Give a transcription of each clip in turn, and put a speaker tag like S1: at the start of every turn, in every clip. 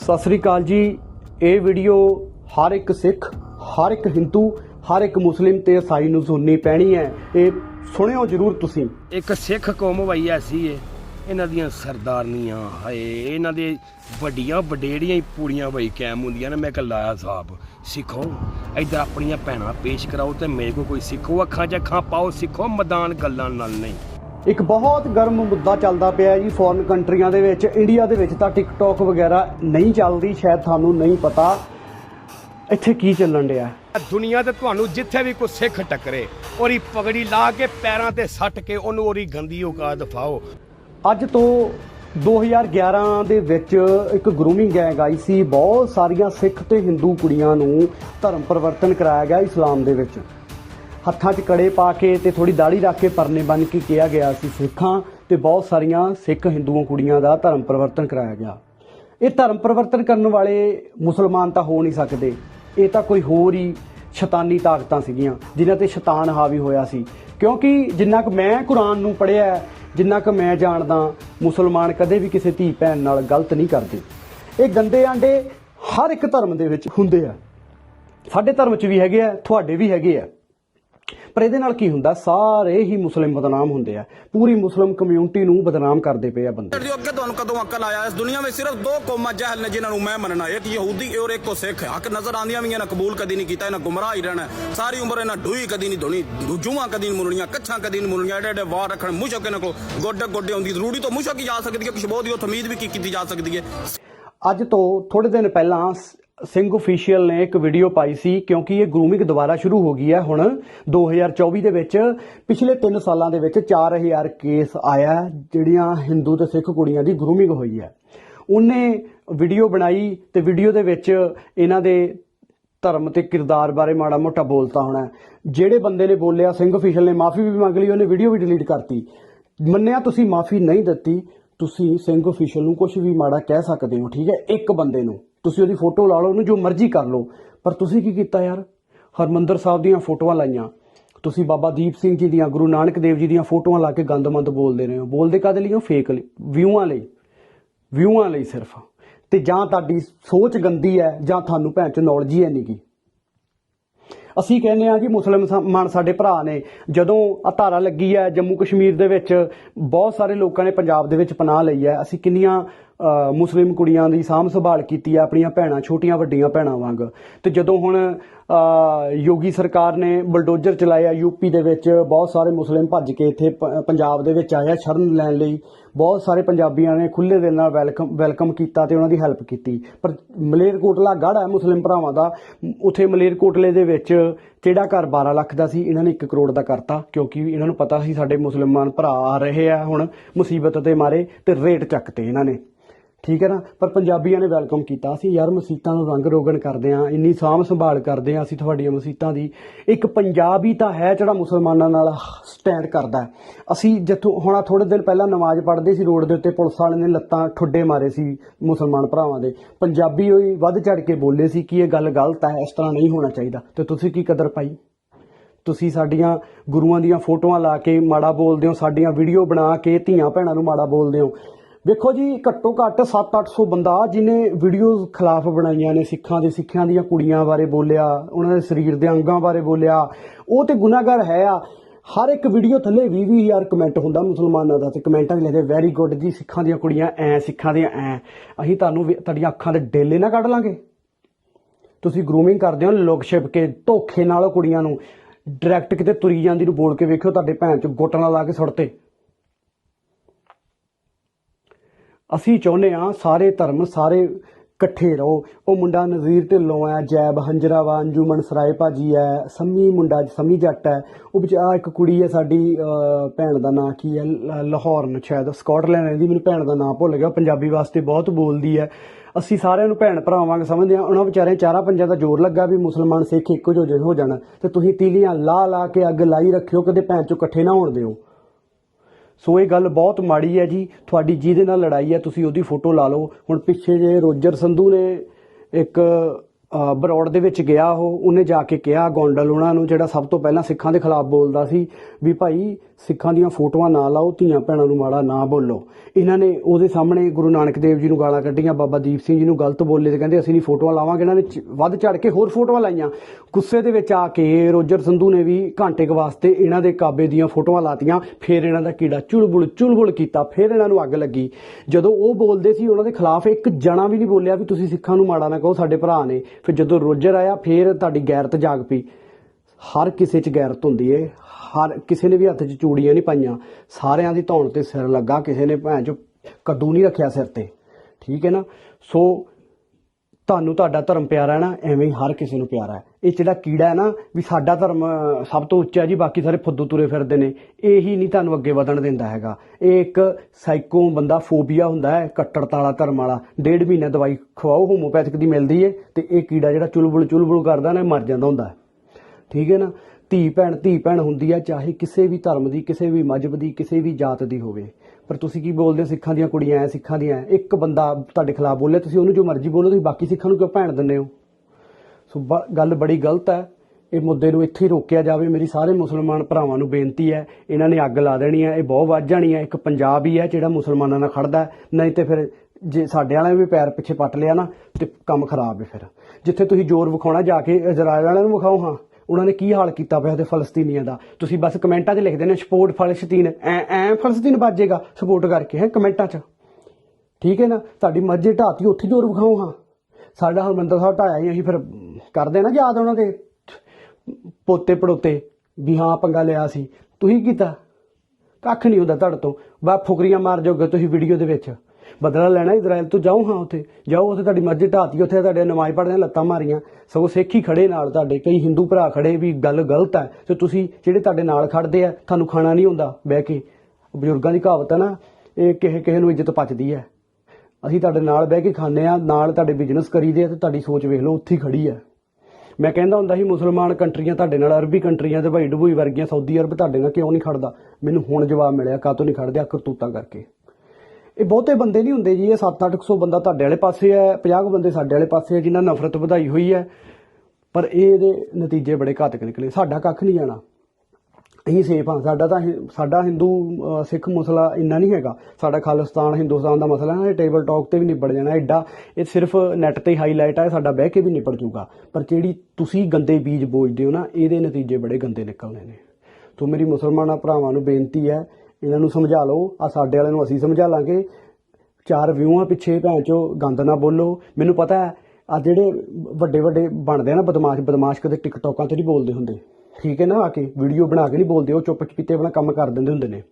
S1: ਸਤਿ ਸ੍ਰੀ ਅਕਾਲ ਜੀ। ਇਹ ਵੀਡੀਓ ਹਰ ਇੱਕ ਸਿੱਖ, ਹਰ ਇੱਕ ਹਿੰਦੂ, ਹਰ ਇੱਕ ਮੁਸਲਿਮ ਤੇ ਈਸਾਈ ਨੂੰ ਸੁਣਨੀ ਪੈਣੀ ਹੈ। ਇਹ ਸੁਣਿਓ ਜਰੂਰ ਤੁਸੀਂ।
S2: ਇੱਕ ਸਿੱਖ ਕੌਮ ਵਈ ਐਸੀ ਏ, ਇਹਨਾਂ ਦੀਆਂ ਸਰਦਾਰਨੀਆਂ, ਹਾਏ, ਇਹਨਾਂ ਦੇ ਵੱਡੀਆਂ ਵਡੇੜੀਆਂ ਹੀ ਪੂਰੀਆਂ ਵਈ ਕੈਮ ਹੁੰਦੀਆਂ ਨੇ। ਮੈਂ ਕਿਹਾ ਲਾਇਆ ਸਾਹਿਬ ਸਿੱਖੋ ਇੱਧਰ ਆਪਣੀਆਂ ਭੈਣਾਂ ਪੇਸ਼ ਕਰਾਓ ਤੇ ਮੇਰੇ ਕੋ ਕੋਈ ਸਿੱਖੋ ਅੱਖਾਂ 'ਚ ਅੱਖਾਂ ਪਾਓ, ਸਿੱਖੋ ਮੈਦਾਨ ਗੱਲਾਂ ਨਾਲ ਨਹੀਂ।
S1: ਇੱਕ ਬਹੁਤ ਗਰਮ ਮੁੱਦਾ ਚੱਲਦਾ ਪਿਆ ਜੀ ਫੋਰਨ ਕੰਟਰੀਆਂ ਦੇ ਵਿੱਚ। ਇੰਡੀਆ ਦੇ ਵਿੱਚ ਤਾਂ ਟਿਕਟੌਕ ਵਗੈਰਾ ਨਹੀਂ ਚੱਲਦੀ ਸ਼ਾਇਦ ਤੁਹਾਨੂੰ ਨਹੀਂ ਪਤਾ। ਇੱਥੇ ਕੀ ਚੱਲਣ ਡਿਆ?
S2: ਦੁਨੀਆ ਤੇ ਤੁਹਾਨੂੰ ਜਿੱਥੇ ਵੀ ਕੋਈ ਸਿੱਖ ਟੱਕਰੇ ਉਹਦੀ ਪਗੜੀ ਲਾ ਕੇ ਪੈਰਾਂ ਤੇ ਸੱਟ ਕੇ ਉਹਨੂੰ ਉਹਦੀ ਗੰਦੀ ਔਕਾਤ ਦਿਖਾਓ।
S1: ਅੱਜ ਤੋਂ 2011 ਦੇ ਵਿੱਚ ਇੱਕ ਗਰੂਮਿੰਗ ਗੈਂਗ ਆਈ ਸੀ। ਬਹੁਤ ਸਾਰੀਆਂ ਸਿੱਖ ਤੇ ਹਿੰਦੂ ਕੁੜੀਆਂ ਨੂੰ ਧਰਮ ਪਰਿਵਰਤਨ ਕਰਾਇਆ ਗਿਆ ਇਸਲਾਮ ਦੇ ਵਿੱਚ। ਹੱਥਾਂ 'ਚ ਕੜੇ ਪਾ ਕੇ ਤੇ ਥੋੜੀ ਦਾੜੀ ਰੱਖ ਕੇ ਪਰਨੇ ਬੰਨ ਕੇ ਕਿਹਾ ਗਿਆ ਸੀ ਸਿੱਖਾਂ ਤੇ ਬਹੁਤ ਸਾਰੀਆਂ ਸਿੱਖ ਹਿੰਦੂਆਂ ਕੁੜੀਆਂ ਦਾ ਧਰਮ ਪਰਿਵਰਤਨ ਕਰਾਇਆ ਗਿਆ। ਇਹ ਧਰਮ ਪਰਿਵਰਤਨ ਕਰਨ ਵਾਲੇ ਮੁਸਲਮਾਨ ਤਾਂ ਹੋ ਨਹੀਂ ਸਕਦੇ। ਇਹ ਤਾਂ ਕੋਈ ਹੋਰ ਹੀ ਸ਼ੈਤਾਨੀ ਤਾਕਤਾਂ ਸੀਗੀਆਂ, ਜਿਨ੍ਹਾਂ ਤੇ ਸ਼ੈਤਾਨ ਹਾਵੀ ਹੋਇਆ ਸੀ। ਕਿਉਂਕਿ ਜਿੰਨਾ ਕੁ ਮੈਂ ਕੁਰਾਨ ਨੂੰ ਪੜ੍ਹਿਆ, ਜਿੰਨਾ ਕੁ ਮੈਂ ਜਾਣਦਾ, ਮੁਸਲਮਾਨ ਕਦੇ ਵੀ ਕਿਸੇ ਧੀ ਭੈਣ ਨਾਲ ਗਲਤ ਨਹੀਂ ਕਰਦੇ। ਇਹ ਗੰਦੇ ਆਂਡੇ ਹਰ ਇੱਕ ਧਰਮ ਦੇ ਵਿੱਚ ਹੁੰਦੇ ਆ। ਸਾਡੇ ਧਰਮ 'ਚ ਵੀ ਹੈਗੇ ਆ, ਤੁਹਾਡੇ ਵੀ ਹੈਗੇ ਆ। ਪਰ ਇਹਦੇ ਨਾਲ ਕੀ ਹੁੰਦਾ? ਸਾਰੇ ਹੀ ਮੁਸਲਿਮ ਬਦਨਾਮ ਹੁੰਦੇ ਆ। ਪੂਰੀ ਮੁਸਲਿਮ ਕਮਿਊਨਿਟੀ ਨੂੰ ਬਦਨਾਮ ਕਰਦੇ ਪਏ ਆ ਬੰਦੇ।
S3: ਜੀ ਅੱਗੇ ਤੁਹਾਨੂੰ ਕਦੋਂ ਅਕਲ ਆਇਆ ਇਸ ਦੁਨੀਆ ਵਿੱਚ ਸਿਰਫ ਦੋ ਕੌਮਾਂ ਜਹਲ ਨੇ ਜਿਨ੍ਹਾਂ ਨੂੰ ਮੈਂ ਮੰਨਣਾ ਇੱਕ ਯਹੂਦੀ ਔਰ ਇੱਕ ਸਿੱਖ। ਹੱਕ ਨਜ਼ਰ ਆਉਂਦੀਆਂ ਵੀ ਇਹਨਾਂ ਕਬੂਲ ਕਦੀ ਨਹੀਂ ਕੀਤਾ ਇਹਨਾਂ ਗੁੰਮਰਾਹ ਹੀ ਰਹਿਣਾ। ਸਾਰੀ ਉਮਰ ਇਹਨਾਂ ਢੂਈ ਕਦੀ ਨਹੀਂ ਧੋਣੀ ਜੂਆਂ ਕਦੀ ਨਹੀਂ ਮੁੰਨਣੀਆਂ ਕੱਛਾਂ ਕਦੀ ਨਹੀਂ ਮੁੰਨਣੀਆਂ ਐਡੇ ਐਡੇ ਵਾਰ ਰੱਖਣ ਮੁਸ਼ਕ ਇਹਨਾਂ ਕੋ ਗੋਡੇ ਗੋਡੇ ਹੁੰਦੀ ਰੂੜੀ ਤੋਂ ਮੁਸ਼ਕ ਹੀ ਜਾ ਸਕਦੀ ਹੈ ਕੁਛ ਬਹੁਤ ਹੀ ਉਮੀਦ ਵੀ ਕੀਤੀ ਜਾ ਸਕਦੀ ਹੈ।
S1: ਅੱਜ ਤੋਂ ਥੋੜੇ ਦਿਨ ਪਹਿਲਾਂ ਸਿੰਘ ਅਫੀਸ਼ੀਅਲ ਨੇ ਇੱਕ ਵੀਡੀਓ ਪਾਈ ਸੀ, ਕਿਉਂਕਿ ਇਹ ਗਰੂਮਿੰਗ ਦੁਬਾਰਾ ਸ਼ੁਰੂ ਹੋ ਗਈ ਹੈ। ਹੁਣ 2024 ਦੇ ਵਿੱਚ ਪਿਛਲੇ 3 ਸਾਲਾਂ ਦੇ ਵਿੱਚ 4000 ਕੇਸ ਆਇਆ ਜਿਹੜੀਆਂ ਹਿੰਦੂ ਤੇ ਸਿੱਖ ਕੁੜੀਆਂ ਦੀ ਗਰੂਮਿੰਗ ਹੋਈ ਹੈ। ਉਹਨੇ ਵੀਡੀਓ ਬਣਾਈ ਤੇ ਵੀਡੀਓ ਦੇ ਵਿੱਚ ਇਹਨਾਂ ਦੇ ਧਰਮ ਤੇ ਕਿਰਦਾਰ ਬਾਰੇ ਮਾੜਾ ਮੋਟਾ ਬੋਲਤਾ ਹੋਣਾ ਜਿਹੜੇ ਬੰਦੇ ਨੇ ਬੋਲਿਆ, ਸਿੰਘ ਅਫੀਸ਼ੀਅਲ ਨੇ ਮਾਫੀ ਵੀ ਮੰਗ ਲਈ, ਉਹਨੇ ਵੀਡੀਓ ਵੀ ਡਿਲੀਟ ਕਰਤੀ। ਮੰਨਿਆ ਤੁਸੀਂ ਮਾਫੀ ਨਹੀਂ ਦਿੱਤੀ, ਤੁਸੀਂ ਸਿੰਘ ਅਫੀਸ਼ੀਅਲ ਨੂੰ ਕੁਝ ਵੀ ਮਾੜਾ ਕਹਿ ਸਕਦੇ ਹੋ, ਠੀਕ ਹੈ? ਇੱਕ ਬੰਦੇ ਨੂੰ। ਤੁਸੀਂ ਉਹਦੀ ਫੋਟੋ ਲਾ ਲਓ, ਉਹਨੂੰ ਜੋ ਮਰਜ਼ੀ ਕਰ ਲਓ। ਪਰ ਤੁਸੀਂ ਕੀ ਕੀਤਾ ਯਾਰ? ਹਰਮੰਦਰ ਸਾਹਿਬ ਦੀਆਂ ਫੋਟੋਆਂ ਲਾਈਆਂ। ਤੁਸੀਂ ਬਾਬਾ ਦੀਪ ਸਿੰਘ ਜੀ ਦੀਆਂ, ਗੁਰੂ ਨਾਨਕ ਦੇਵ ਜੀ ਦੀਆਂ ਫੋਟੋਆਂ ਲਾ ਕੇ ਗੰਦਮੰਦ ਬੋਲਦੇ ਰਹੇ ਹੋ। ਬੋਲਦੇ ਕਾਦੇ ਲਈ ਹੋ? ਫੇਕ ਲਈ। ਵਿਊਆਂ ਲਈ। ਵਿਊਆਂ ਲਈ ਸਿਰਫ। ਤੇ ਜਾਂ ਤੁਹਾਡੀ ਸੋਚ ਗੰਦੀ ਹੈ, ਜਾਂ ਤੁਹਾਨੂੰ ਭੈਣ ਚ ਨੌਲੇਜ ਹੀ ਨਹੀਂ ਨਹੀਂਗੀ ਅਸੀਂ ਕਹਿੰਦੇ ਆ ਜੀ ਮੁਸਲਮਾਨ ਸਾਡੇ ਭਰਾ ਨੇ, ਜਦੋਂ ਆ ਧਾਰਾ ਲੱਗੀ ਹੈ ਜੰਮੂ ਕਸ਼ਮੀਰ ਦੇ ਵਿੱਚ, ਬਹੁਤ ਸਾਰੇ ਲੋਕਾਂ ਨੇ ਪੰਜਾਬ ਦੇ ਵਿੱਚ ਪਨਾਹ ਲਈ ਹੈ। ਅਸੀਂ ਕਿੰਨੀਆਂ ਮੁਸਲਿਮ ਕੁੜੀਆਂ ਦੀ ਸਾਂਭ ਸੰਭਾਲ ਕੀਤੀ ਆ, ਆਪਣੀਆਂ ਭੈਣਾਂ, ਛੋਟੀਆਂ ਵੱਡੀਆਂ ਭੈਣਾਂ ਵਾਂਗ। ਤੇ ਜਦੋਂ ਹੁਣ ਯੋਗੀ ਸਰਕਾਰ ਨੇ ਬਲਡੋਜ਼ਰ ਚਲਾਇਆ, ਯੂਪੀ ਦੇ ਵਿੱਚ ਬਹੁਤ ਸਾਰੇ ਮੁਸਲਿਮ ਭੱਜ ਕੇ ਇੱਥੇ ਪ- ਪੰਜਾਬ ਦੇ ਵਿੱਚ ਆਇਆ, ਸ਼ਰਨ ਲੈਣ ਲਈ ਬਹੁਤ ਸਾਰੇ ਪੰਜਾਬੀਆਂ ਨੇ ਖੁੱਲੇ ਦਿਲ ਨਾਲ ਵੈਲਕਮ ਵੈਲਕਮ ਕੀਤਾ ਤੇ ਉਹਨਾਂ ਦੀ ਹੈਲਪ ਕੀਤੀ। ਪਰ ਮਲੇਰਕੋਟਲਾ ਗੜ੍ਹ ਹੈ ਮੁਸਲਿਮ ਭਰਾਵਾਂ ਦਾ। ਉਥੇ ਮਲੇਰਕੋਟਲੇ ਦੇ ਵਿੱਚ ਕਿਹੜਾ ਘਰ 12 ਲੱਖ ਦਾ ਸੀ? ਇਹਨਾਂ ਨੇ 1 ਕਰੋੜ ਦਾ ਕਰਤਾ, ਕਿਉਂਕਿ ਇਹਨਾਂ ਨੂੰ ਪਤਾ ਸੀ ਸਾਡੇ ਮੁਸਲਮਾਨ ਭਰਾ ਆ ਰਹੇ ਆ ਹੁਣ ਮੁਸੀਬਤ ਦੇ ਮਾਰੇ ਤੇ ਰੇਟ ਚੱਕਤੇ ਇਹਨਾਂ ਨੇ। ਠੀਕ ਹੈ ਨਾ? ਪਰ ਪੰਜਾਬੀਆਂ ਨੇ ਵੈਲਕਮ ਕੀਤਾ। ਅਸੀਂ ਯਾਰ ਮਸੀਤਾਂ ਨੂੰ ਰੰਗ ਰੋਗਨ ਕਰਦੇ ਆ ਇੰਨੀ ਸਾਂਭ ਸੰਭਾਲ ਕਰਦੇ ਆ ਅਸੀਂ ਤੁਹਾਡੀਆਂ ਮਸੀਤਾਂ ਦੀ। ਇੱਕ ਪੰਜਾਬੀ ਤਾਂ ਹੈ ਜਿਹੜਾ ਮੁਸਲਮਾਨਾਂ ਨਾਲ ਸਟੈਂਡ ਕਰਦਾ ਅਸੀਂ ਜਿੱਥੋਂ, ਹੁਣ ਥੋੜੇ ਦਿਨ ਪਹਿਲਾਂ ਨਮਾਜ਼ ਪੜ੍ਹਦੇ ਸੀ ਰੋਡ ਦੇ ਉੱਤੇ, ਪੁਲਿਸ ਵਾਲੇ ਨੇ ਲੱਤਾਂ ਠੁੱਡੇ ਮਾਰੇ ਸੀ ਮੁਸਲਮਾਨ ਭਰਾਵਾਂ ਦੇ। ਪੰਜਾਬੀ ਹੋਈ ਵੱਧ ਚੜ ਕੇ ਬੋਲੇ ਸੀ ਕਿ ਇਹ ਗੱਲ ਗਲਤ ਹੈ, ਇਸ ਤਰ੍ਹਾਂ ਨਹੀਂ ਹੋਣਾ ਚਾਹੀਦਾ। ਤੇ ਤੁਸੀਂ ਕੀ ਕਦਰ ਪਾਈ? ਤੁਸੀਂ ਸਾਡੀਆਂ ਗੁਰੂਆਂ ਦੀਆਂ ਫੋਟੋਆਂ ਲਾ ਕੇ ਮਾੜਾ ਬੋਲਦੇ ਹੋ, ਸਾਡੀਆਂ ਵੀਡੀਓ ਬਣਾ ਕੇ ਧੀਆਂ ਭੈਣਾਂ ਨੂੰ ਮਾੜਾ ਬੋਲਦੇ ਹੋ। ਵੇਖੋ ਜੀ, ਘੱਟੋ ਘੱਟ 7-800 ਬੰਦਾ ਜਿਨੇ ਵੀਡੀਓਜ਼ ਖਿਲਾਫ ਬਣਾਈਆਂ ਨੇ ਸਿੱਖਾਂ ਦੇ, ਸਿੱਖਾਂ ਦੀਆਂ ਕੁੜੀਆਂ ਬਾਰੇ ਬੋਲਿਆ, ਉਹਨਾਂ ਦੇ ਸਰੀਰ ਦੇ ਅੰਗਾਂ ਬਾਰੇ ਬੋਲਿਆ, ਉਹ ਤੇ ਗੁਨਾਹਗਰ ਹੈ ਆ। ਹਰ ਇੱਕ ਵੀਡੀਓ ਥੱਲੇ 20 ਹਜ਼ਾਰ ਕਮੈਂਟ ਹੁੰਦਾ ਮੁਸਲਮਾਨਾਂ ਦਾ ਤੇ ਕਮੈਂਟਾਂ 'ਚ ਲਿਖਦੇ ਵੈਰੀ ਗੁੱਡ ਜੀ, ਸਿੱਖਾਂ ਦੀਆਂ ਕੁੜੀਆਂ ਐ, ਸਿੱਖਾਂ ਦੀਆਂ ਐ। ਅਸੀਂ ਤੁਹਾਨੂੰ ਤੁਹਾਡੀਆਂ ਅੱਖਾਂ ਦੇ ਡੇਲੇ ਨਾ ਕੱਢ ਲਾਂਗੇ। ਤੁਸੀਂ ਗਰੂਮਿੰਗ ਕਰਦੇ ਹੋ, ਲੁੱਕ ਛਿਪ ਕੇ ਧੋਖੇ ਨਾਲ ਕੁੜੀਆਂ ਨੂੰ ਡਾਇਰੈਕਟ ਕਿਤੇ ਤੁਰੀ ਜਾਂਦੀ ਨੂੰ ਬੋਲ ਕੇ ਵੇਖਿਓ, ਤੁਹਾਡੇ ਭੈਣ ਚ ਗੁੱਟ ਲਾ ਕੇ ਸੁੱਟਤੇ ਅਸੀਂ ਚਾਹੁੰਦੇ ਆ ਸਾਰੇ ਧਰਮ ਸਾਰੇ ਇਕੱਠੇ ਰਹੋ। ਉਹ ਮੁੰਡਾ ਨਜ਼ੀਰ ਢਿੱਲੋਂ ਹੈ, ਜੈਬ ਹੰਜਰਾਵਾ ਅੰਜੂਮਨ ਸਰਾਏ ਭਾਜੀ ਹੈ, ਸੰਮੀ ਮੁੰਡਾ, ਸੰਮੀ ਜੱਟ ਹੈ। ਉਹ ਵਿਚਾਰ ਇੱਕ ਕੁੜੀ ਹੈ ਸਾਡੀ ਭੈਣ ਦਾ ਨਾਂ ਕੀ ਹੈ? ਲ- ਲਾਹੌਰ ਨੂੰ ਸ਼ਾਇਦ, ਸਕਾਟਲੈਂਡ ਰਹਿੰਦੀ, ਮੈਨੂੰ ਭੈਣ ਦਾ ਨਾਂ ਭੁੱਲ ਗਿਆ, ਪੰਜਾਬੀ ਵਾਸਤੇ ਬਹੁਤ ਬੋਲਦੀ ਹੈ। ਅਸੀਂ ਸਾਰਿਆਂ ਨੂੰ ਭੈਣ ਭਰਾਵਾਂ ਵਾਂਗ ਸਮਝਦੇ ਆ ਉਹਨਾਂ ਵਿਚਾਰਿਆਂ ਚਾਰਾਂ ਪੰਜਾਂ ਦਾ ਜ਼ੋਰ ਲੱਗਾ ਵੀ ਮੁਸਲਮਾਨ ਸਿੱਖ ਇੱਕੋ ਜਿਹੇ ਹੋ ਜਾਣ ਤੇ ਤੁਸੀਂ ਤੀਲੀਆਂ ਲਾ ਲਾ ਕੇ ਅੱਗ ਲਾਈ ਰੱਖਿਓ, ਕਦੇ ਭੈਣ ਚੋਂ ਇਕੱਠੇ ਨਾ ਹੋਣ ਦਿਓ। ਸੋ ਇਹ ਗੱਲ ਬਹੁਤ ਮਾੜੀ ਹੈ ਜੀ। ਤੁਹਾਡੀ ਜਿਹਦੇ ਨਾਲ ਲੜਾਈ ਹੈ ਤੁਸੀਂ ਉਹਦੀ ਫੋਟੋ ਲਾ ਲਓ। ਹੁਣ ਪਿੱਛੇ ਜੇ ਰੋਜਰ ਸੰਧੂ ਨੇ ਇੱਕ ਅ, ਬਰੌੜ ਦੇ ਵਿੱਚ ਗਿਆ ਉਹ ਉਹਨੇ ਜਾ ਕੇ ਕਿਹਾ ਗੋਂਡਲ ਉਹਨਾਂ ਨੂੰ ਜਿਹੜਾ ਸਭ ਤੋਂ ਪਹਿਲਾਂ ਸਿੱਖਾਂ ਦੇ ਖਿਲਾਫ ਬੋਲਦਾ ਸੀ ਵੀ ਭਾਈ ਸਿੱਖਾਂ ਦੀਆਂ ਫੋਟੋਆਂ ਨਾ ਲਾਓ, ਧੀਆਂ ਭੈਣਾਂ ਨੂੰ ਮਾੜਾ ਨਾ ਬੋਲੋ। ਇਹਨਾਂ ਨੇ ਉਹਦੇ ਸਾਹਮਣੇ ਗੁਰੂ ਨਾਨਕ ਦੇਵ ਜੀ ਨੂੰ ਗਾਲਾਂ ਕੱਢੀਆਂ, ਬਾਬਾ ਦੀਪ ਸਿੰਘ ਜੀ ਨੂੰ ਗਲਤ ਬੋਲੇ ਤੇ ਕਹਿੰਦੇ ਅਸੀਂ ਨਹੀਂ ਫੋਟੋਆਂ ਲਾਵਾਂਗੇ। ਇਹਨਾਂ ਨੇ ਵੱਧ ਚੜ ਕੇ ਹੋਰ ਫੋਟੋਆਂ ਲਾਈਆਂ। ਗੁੱਸੇ ਦੇ ਵਿੱਚ ਆ ਕੇ ਰੋਜਰ ਸੰਧੂ ਨੇ ਵੀ ਘੰਟੇ ਕੁ ਵਾਸਤੇ ਇਹਨਾਂ ਦੇ ਕਾਬੇ ਦੀਆਂ ਫੋਟੋਆਂ ਲਾਤੀਆਂ। ਫਿਰ ਇਹਨਾਂ ਦਾ ਕੀੜਾ ਚੁਲਬੁਲ ਚੁਲਬੁਲ ਕੀਤਾ, ਫਿਰ ਇਹਨਾਂ ਨੂੰ ਅੱਗ ਲੱਗੀ। ਜਦੋਂ ਉਹ ਬੋਲਦੇ ਸੀ, ਉਹਨਾਂ ਦੇ ਖਿਲਾਫ ਇੱਕ ਜਣਾ ਵੀ ਨਹੀਂ ਬੋਲਿਆ ਵੀ ਤੁਸੀਂ ਸਿੱਖਾਂ ਨੂੰ ਮਾੜਾ ਨਾ ਕਹੋ, ਸਾਡੇ ਭਰਾ ਨੇ। ਫਿਰ ਜਦੋਂ ਰੋਜਰ ਆਇਆ, ਫਿਰ ਤੁਹਾਡੀ ਗੈਰਤ ਜਾਗ ਪਈ। ਹਰ ਕਿਸੇ 'ਚ ਗੈਰਤ ਹੁੰਦੀ ਏ, ਹਰ ਕਿਸੇ ਨੇ ਵੀ ਹੱਥ 'ਚ ਚੂੜੀਆਂ ਨਹੀਂ ਪਾਈਆਂ, ਸਾਰਿਆਂ ਦੀ ਧੌਣ ਤੇ ਸਿਰ ਲੱਗਾ, ਕਿਸੇ ਨੇ ਭੈਣ 'ਚ ਕੱਦੂ ਨਹੀਂ ਰੱਖਿਆ ਸਿਰ ਤੇ, ਠੀਕ ਹੈ ਨਾ? ਸੋ ਤੁਹਾਨੂੰ ਤੁਹਾਡਾ ਧਰਮ ਪਿਆਰਾ ਹੈ ਨਾ, ਐਵੇਂ ਹੀ ਹਰ ਕਿਸੇ ਨੂੰ ਪਿਆਰਾ ਹੈ। ਇਹ ਜਿਹੜਾ ਕੀੜਾ ਹੈ ਨਾ, ਵੀ ਸਾਡਾ ਧਰਮ ਸਭ ਤੋਂ ਉੱਚਾ ਜੀ, ਬਾਕੀ ਸਾਰੇ ਫੁੱਦੂ ਤੁਰੇ ਫਿਰਦੇ ਨੇ, ਇਹੀ ਨਹੀਂ ਤੁਹਾਨੂੰ ਅੱਗੇ ਵਧਣ ਦਿੰਦਾ ਹੈਗਾ। ਇਹ ਇੱਕ ਸਾਈਕੋ ਬੰਦਾ ਫੋਬੀਆ ਹੁੰਦਾ ਹੈ, ਕੱਟੜਤਾ ਵਾਲਾ ਧਰਮ ਵਾਲਾ, ਡੇਢ ਮਹੀਨਾ ਦਵਾਈ ਖਵਾਓ ਹੋਮੋਪੈਥਿਕ ਦੀ ਮਿਲਦੀ ਏ, ਤੇ ਇਹ ਕੀੜਾ ਜਿਹੜਾ ਚੁਲਬੁਲ ਚੁਲਬੁਲ ਕਰਦਾ ਨਾ ਮਰ ਜਾਂਦਾ ਹੁੰਦਾ ਠੀਕ ਹੈ ਨਾ? ਧੀ ਭੈਣ ਧੀ ਭੈਣ ਹੁੰਦੀ ਹੈ ਚਾਹੇ ਕਿਸੇ ਵੀ ਧਰਮ ਦੀ, ਕਿਸੇ ਵੀ ਮਜਹਬ ਦੀ, ਕਿਸੇ ਵੀ ਜਾਤ ਦੀ ਹੋਵੇ। ਪਰ ਤੁਸੀਂ ਕੀ ਬੋਲਦੇ ਹੋ ਸਿੱਖਾਂ ਦੀਆਂ ਕੁੜੀਆਂ, ਐ ਸਿੱਖਾਂ ਦੀਆਂ? ਇੱਕ ਬੰਦਾ ਤੁਹਾਡੇ ਖਿਲਾਫ ਬੋਲੇ, ਤੁਸੀਂ ਉਹਨੂੰ ਜੋ ਮਰਜ਼ੀ ਬੋਲੋ, ਤੁਸੀਂ ਬਾਕੀ ਸਿੱਖਾਂ ਨੂੰ ਕਿਉਂ ਭੈਣ ਦਿੰਦੇ ਹੋ? ਸੋ ਬ- ਗੱਲ ਬੜੀ ਗਲਤ ਹੈ। ਇਹ ਮੁੱਦੇ ਨੂੰ ਇੱਥੇ ਹੀ ਰੋਕਿਆ ਜਾਵੇ। ਮੇਰੀ ਸਾਰੇ ਮੁਸਲਮਾਨ ਭਰਾਵਾਂ ਨੂੰ ਬੇਨਤੀ ਹੈ, ਇਹਨਾਂ ਨੇ ਅੱਗ ਲਾ ਦੇਣੀ ਹੈ। ਇਹ ਬਹੁਤ ਵੱਧ ਜਾਣੀ ਹੈ। ਇੱਕ ਪੰਜਾਬ ਹੀ ਹੈ ਜਿਹੜਾ ਮੁਸਲਮਾਨਾਂ ਨਾਲ ਖੜਦਾ ਨਹੀਂ ਤੇ ਫਿਰ ਜੇ ਸਾਡੇ ਵਾਲਿਆਂ ਵੀ ਪੈਰ ਪਿੱਛੇ ਪੱਟ ਲਿਆ ਨਾ, ਤੇ ਕੰਮ ਖਰਾਬ ਹੈ ਫਿਰ। ਜਿੱਥੇ ਤੁਸੀਂ ਜ਼ੋਰ ਵਿਖਾਉਣਾ, ਜਾ ਕੇ ਇਜ਼ਰਾਈਲ ਵਾਲਿਆਂ ਨੂੰ ਵਿਖਾਓ, ਹਾਂ। ਉਹਨਾਂ ਨੇ ਕੀ ਹਾਲ ਕੀਤਾ ਪਿਆ ਤੇ ਫਲਸਤੀਨੀਆਂ ਦਾ? ਤੁਸੀਂ ਬਸ ਕਮੈਂਟਾਂ 'ਚ ਲਿਖਦੇ ਨੇ, ਸਪੋਰਟ ਫਲਸਤੀਨ। ਐ ਐ ਫਲਸਤੀਨ ਬਾਜੇਗਾ ਸਪੋਰਟ ਕਰਕੇ, ਹੈ, ਕਮੈਂਟਾਂ 'ਚ। ਠੀਕ ਹੈ ਨਾ? ਤੁਹਾਡੀ ਮਸਜਿਦ ਢਾਤੀ ਉੱਥੇ ਜ਼ੋਰ ਵਿਖਾਓ, ਹਾਂ। ਸਾਡਾ ਹਰਮੰਦਰ ਸਾਹਿਬ ਢਾਇਆ ਹੀ ਅਸੀਂ ਫਿਰ ਕਰਦੇ ਨਾ ਯਾਦ ਉਹਨਾਂ ਦੇ। ਪੋਤੇ ਪੜੋਤੇ ਵੀ ਹਾਂ, ਪੰਗਾ ਲਿਆ ਸੀ। ਤੁਸੀਂ ਕੀਤਾ? ਕੱਖ ਨਹੀਂ ਹੁੰਦਾ ਤੁਹਾਡੇ ਤੋਂ। ਬਾ ਫੁਕਰੀਆਂ ਮਾਰ ਜਾਓਗੇ ਤੁਸੀਂ ਵੀਡੀਓ ਦੇ ਵਿੱਚ। ਬਦਲਾ ਲੈਣਾ ਇਜ਼ਰਾਈਲ ਤੋਂ ਜਾਓ ਹਾਂ ਉੱਥੇ। ਜਾਓ ਉੱਥੇ, ਤੁਹਾਡੀ ਮਸਜਿਦ ਢਾਤੀ ਉੱਥੇ, ਤੁਹਾਡੇ ਨਮਾਜ਼ ਪੜ੍ਹਦੇ ਲੱਤਾਂ ਮਾਰੀਆਂ। ਸਗੋਂ ਸਿੱਖ ਹੀ ਖੜੇ ਨਾਲ ਤੁਹਾਡੇ, ਕਈ ਹਿੰਦੂ ਭਰਾ ਖੜੇ ਵੀ ਗੱਲ ਗਲਤ ਹੈ ਤੇ ਤੁਸੀਂ ਜਿਹੜੇ ਤੁਹਾਡੇ ਨਾਲ ਖੜਦੇ ਆ, ਤੁਹਾਨੂੰ ਖਾਣਾ ਨਹੀਂ ਹੁੰਦਾ, ਬਹਿ ਕੇ। ਬਜ਼ੁਰਗਾਂ ਦੀ ਕਹਾਵਤ ਹੈ ਨਾ, ਇਹ ਕਿਸੇ ਕਿਸੇ ਨੂੰ ਇੱਜ਼ਤ ਪਚਦੀ ਹੈ ਅਸੀਂ ਤੁਹਾਡੇ ਨਾਲ ਬਹਿ ਕੇ ਖਾਂਦੇ ਆ, ਨਾਲ ਤੁਹਾਡੇ ਬਿਜ਼ਨਸ ਕਰੀਦੇ ਆ, ਤੇ ਤੁਹਾਡੀ ਸੋਚ ਵੇਖ ਲਓ, ਉੱਥੇ ਹੀ ਖੜੀ ਆ। ਮੈਂ ਕਹਿੰਦਾ ਹੁੰਦਾ ਸੀ, ਮੁਸਲਮਾਨ ਕੰਟਰੀਆਂ ਤੁਹਾਡੇ ਨਾਲ, ਅਰਬੀ ਕੰਟਰੀਆਂ ਤੇ ਭਾਈ ਡੁਬਈ ਵਰਗੀਆਂ, ਸਾਊਦੀ ਅਰਬ ਤੁਹਾਡੇ ਨਾਲ ਕਿਉਂ ਨਹੀਂ ਖੜਦਾ ਮੈਨੂੰ ਹੁਣ ਜਵਾਬ ਮਿਲਿਆ, ਕਾਹਤੋਂ ਨਹੀਂ ਖੜਦੇ ਆ ਕਰਤੂਤਾਂ ਕਰਕੇ। ਇਹ ਬਹੁਤੇ ਬੰਦੇ ਨਹੀਂ ਹੁੰਦੇ ਜੀ, ਇਹ 7-800 ਬੰਦਾ ਤੁਹਾਡੇ ਵਾਲੇ ਪਾਸੇ ਹੈ 50 ਬੰਦੇ ਸਾਡੇ ਵਾਲੇ ਪਾਸੇ ਹੈ ਜਿਨ੍ਹਾਂ ਨਫ਼ਰਤ ਵਧਾਈ ਹੋਈ ਹੈ। ਪਰ ਇਹ ਇਹਦੇ ਨਤੀਜੇ ਬੜੇ ਘਾਤਕ ਨਿਕਲੇ, ਸਾਡਾ ਕੱਖ ਨਹੀਂ ਜਾਣਾ। ਅਸੀਂ ਸੇਫ ਹਾਂ, ਸਾਡਾ ਤਾਂ ਹਿ- ਸਾਡਾ ਹਿੰਦੂ ਸਿੱਖ ਮਸਲਾ ਇੰਨਾ ਨਹੀਂ ਹੈਗਾ। ਸਾਡਾ ਖਾਲਿਸਤਾਨ, ਹਿੰਦੁਸਤਾਨ ਦਾ ਮਸਲਾ ਨਾ ਇਹ ਟੇਬਲ ਟਾਕ ਤੇ ਵੀ ਨਿਬੜ ਜਾਣਾ ਐਡਾ। ਇਹ ਸਿਰਫ ਨੈਟ ਤੇ ਹਾਈਲਾਈਟ ਹੈ ਸਾਡਾ ਬਹਿ ਕੇ ਵੀ ਨਿਬੜ ਜੂਗਾ ਪਰ ਜਿਹੜੀ ਤੁਸੀਂ ਗੰਦੇ ਬੀਜ ਬੋਝਦੇ ਹੋ ਨਾ, ਇਹਦੇ ਨਤੀਜੇ ਬੜੇ ਗੰਦੇ ਨਿਕਲਣੇ ਨੇ। ਤੋਂ ਮੇਰੀ ਮੁਸਲਮਾਨਾਂ ਭਰਾਵਾਂ ਨੂੰ ਬੇਨਤੀ ਹੈ ਇਹਨਾਂ ਨੂੰ ਸਮਝਾ ਲਓ। ਆ ਸਾਡੇ ਵਾਲਿਆਂ ਨੂੰ ਅਸੀਂ ਸਮਝਾ ਲਾਂਗੇ। ਚਾਰ ਵਿਊਆਂ ਪਿੱਛੇ ਭੈਣ ਚੋ, ਗੰਦ ਨਾ ਬੋਲੋ। ਮੈਨੂੰ ਪਤਾ ਹੈ ਆ ਜਿਹੜੇ ਵੱਡੇ ਵੱਡੇ ਬਣਦੇ ਆ ਨਾ ਬਦਮਾਸ਼ ਬਦਮਾਸ਼ ਕਦੇ ਟਿਕਟੋਕਾਂ ਤੇ ਨਹੀਂ ਬੋਲਦੇ ਹੁੰਦੇ। ਠੀਕ ਹੈ ਨਾ ਆ ਕੇ? ਵੀਡੀਓ ਬਣਾ ਕੇ ਨਹੀਂ ਬੋਲਦੇ, ਉਹ ਚੁੱਪ ਚਪੀਤੇ ਆਪਣਾ ਕੰਮ ਕਰ ਦਿੰਦੇ ਹੁੰਦੇ ਨੇ।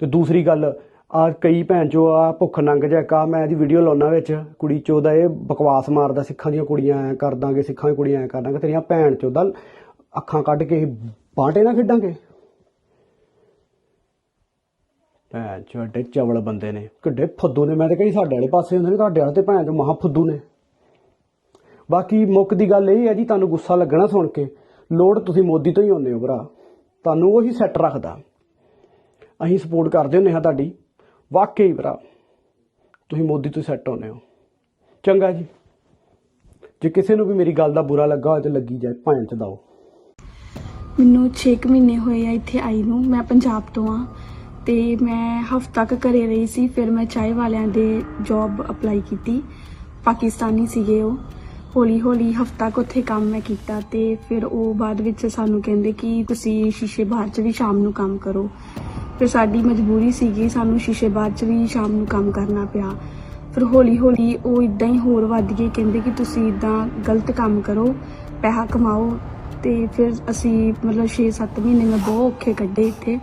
S1: ਤੇ ਦੂਸਰੀ ਗੱਲ ਆ ਕਈ ਭੈਣ ਚੋ ਆ ਭੁੱਖ ਨੰਗ ਜਾ ਕਾ ਮੈਂ ਇਹਦੀ ਵੀਡੀਓ ਲਾਉਣਾ ਵਿੱਚ, ਕੁੜੀ ਚੋਦਾ ਇਹ ਬਕਵਾਸ ਮਾਰਦਾ, ਸਿੱਖਾਂ ਦੀਆਂ ਕੁੜੀਆਂ ਐ ਕਰ ਦਾਂਗੇ, ਸਿੱਖਾਂ ਦੀਆਂ ਕੁੜੀਆਂ ਐ ਕਰ ਦਾਂਗੇ, ਤੇਰੀਆਂ ਭੈਣ ਚੋਦਾ ਅੱਖਾਂ ਕੱਢ ਕੇ ਬਾਂਟੇ ਨਾ ਖੇਡਾਂਗੇ। ਭੈਣ ਚੋ ਐਡੇ ਚਵਲ ਬੰਦੇ ਨੇ। ਕਿੱਡੇ ਫੁੱਦੂ ਨੇ। ਮੈਂ ਤਾਂ ਕਹੀ ਸਾਡੇ ਵਾਲੇ ਪਾਸੇ ਹੁੰਦੇ ਨੇ, ਤੁਹਾਡੇ ਵਾਲੇ ਤੇ ਭੈਣ ਚੋ ਮਹਾ ਫੁੱਦੂ ਨੇ। ਬਾਕੀ ਮੁੱਕ ਦੀ ਗੱਲ ਇਹ ਹੈ ਜੀ, ਤੁਹਾਨੂੰ ਗੁੱਸਾ ਲੱਗਣਾ ਸੁਣ ਕੇ। ਲੋੜ ਤੁਸੀਂ ਮੋਦੀ ਤੋਂ ਹੀ ਆਉਂਦੇ ਹੋ ਭਰਾ। ਤੁਹਾਨੂੰ ਉਹੀ ਸੈੱਟ ਰੱਖਦਾ। ਅਸੀਂ ਸਪੋਰਟ ਕਰਦੇ ਹੁੰਦੇ ਹਾਂ ਤੁਹਾਡੀ। ਵਾਕਈ ਭਰਾ, ਤੁਸੀਂ ਮੋਦੀ ਤੋਂ ਸੈੱਟ ਹੁੰਦੇ ਹੋ। ਚੰਗਾ ਜੀ। ਜੇ ਕਿਸੇ ਨੂੰ ਵੀ ਮੇਰੀ ਗੱਲ ਦਾ ਬੁਰਾ ਲੱਗਾ ਹੋਵੇ ਤੇ ਲੱਗੀ ਜਾਏ ਭਾਂ ਚ ਦਓ
S4: ਮੈਨੂੰ 6 ਮਹੀਨੇ ਹੋਏ ਆ ਇੱਥੇ ਆਈ ਨੂੰ। ਮੈਂ ਪੰਜਾਬ ਤੋਂ ਆ ਤੇ ਮੈਂ ਹਫ਼ਤਾ ਕੁ ਘਰੇ ਰਹੀ ਸੀ, ਫਿਰ ਮੈਂ ਚਾਹ ਵਾਲਿਆਂ ਦੇ ਜੌਬ ਅਪਲਾਈ ਕੀਤੀ। ਪਾਕਿਸਤਾਨੀ ਸੀਗੇ ਉਹ। ਹੌਲੀ ਹੌਲੀ ਹਫ਼ਤਾ ਕੁ ਉੱਥੇ ਕੰਮ ਮੈਂ ਕੀਤਾ ਤੇ ਫਿਰ ਉਹ ਬਾਅਦ ਵਿੱਚ ਸਾਨੂੰ ਕਹਿੰਦੇ ਕਿ ਤੁਸੀਂ ਸ਼ੀਸ਼ੇ ਬਾਹਰ 'ਚ ਵੀ ਸ਼ਾਮ ਨੂੰ ਕੰਮ ਕਰੋ। ਫਿਰ ਸਾਡੀ ਮਜਬੂਰੀ ਸੀਗੀ, ਸਾਨੂੰ ਸ਼ੀਸ਼ੇ ਬਾਹਰ 'ਚ ਵੀ ਸ਼ਾਮ ਨੂੰ ਕੰਮ ਕਰਨਾ ਪਿਆ। ਫਿਰ ਹੌਲੀ ਹੌਲੀ ਉਹ ਇਦਾਂ ਹੀ ਹੋਰ ਵੱਧ ਗਏ, ਕਹਿੰਦੇ ਕਿ ਤੁਸੀਂ ਇਦਾਂ ਗਲਤ ਕੰਮ ਕਰੋ, ਪੈਸਾ ਕਮਾਓ ਤੇ ਫਿਰ ਅਸੀਂ ਮਤਲਬ 6-7 ਮਹੀਨੇ ਮੈਂ ਬਹੁਤ ਔਖੇ ਕੱਢੇ ਇੱਥੇ।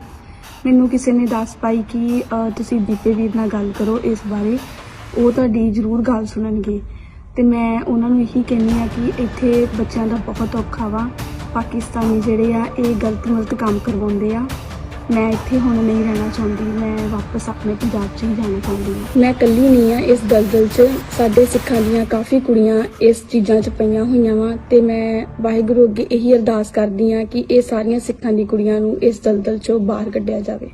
S4: ਮੈਨੂੰ ਕਿਸੇ ਨੇ ਦੱਸ ਪਾਈ ਕਿ ਅਹ, ਤੁਸੀਂ ਦੀਪੇ ਵੀਰ ਨਾਲ ਗੱਲ ਕਰੋ ਇਸ ਬਾਰੇ। ਉਹ ਤੁਹਾਡੀ ਜ਼ਰੂਰ ਗੱਲ ਸੁਣਨਗੇ। ਤੇ ਮੈਂ ਉਹਨਾਂ ਨੂੰ ਇਹੀ ਕਹਿੰਦੀ ਆ ਕਿ ਇੱਥੇ ਬੱਚਿਆਂ ਦਾ ਬਹੁਤ ਔਖਾ ਵਾ। ਪਾਕਿਸਤਾਨੀ ਜਿਹੜੇ ਆ ਇਹ ਗਲਤ ਮਲਤ ਕੰਮ ਕਰਵਾਉਂਦੇ ਆ। ਮੈਂ ਇੱਥੇ ਹੁਣ ਨਹੀਂ ਰਹਿਣਾ ਚਾਹੁੰਦੀ, ਮੈਂ ਵਾਪਸ ਆਪਣੇ ਪੰਜਾਬ 'ਚ ਹੀ ਜਾਣਾ ਚਾਹੁੰਦੀ ਹਾਂ। ਮੈਂ ਇਕੱਲੀ ਨਹੀਂ ਆ ਇਸ ਦਲਦਲ 'ਚ ਸਾਡੇ ਸਿੱਖਾਂ ਦੀਆਂ ਕਾਫੀ ਕੁੜੀਆਂ ਇਸ ਚੀਜ਼ਾਂ 'ਚ ਪਈਆਂ ਹੋਈਆਂ ਵਾਂ ਤੇ ਮੈਂ ਵਾਹਿਗੁਰੂ ਅੱਗੇ ਇਹੀ ਅਰਦਾਸ ਕਰਦੀ ਆ ਕਿ ਇਹ ਸਾਰੀਆਂ ਸਿੱਖਾਂ ਦੀ ਕੁੜੀਆਂ ਨੂੰ ਇਸ ਦਲਦਲ 'ਚੋਂ ਬਾਹਰ ਕੱਢਿਆ ਜਾਵੇ।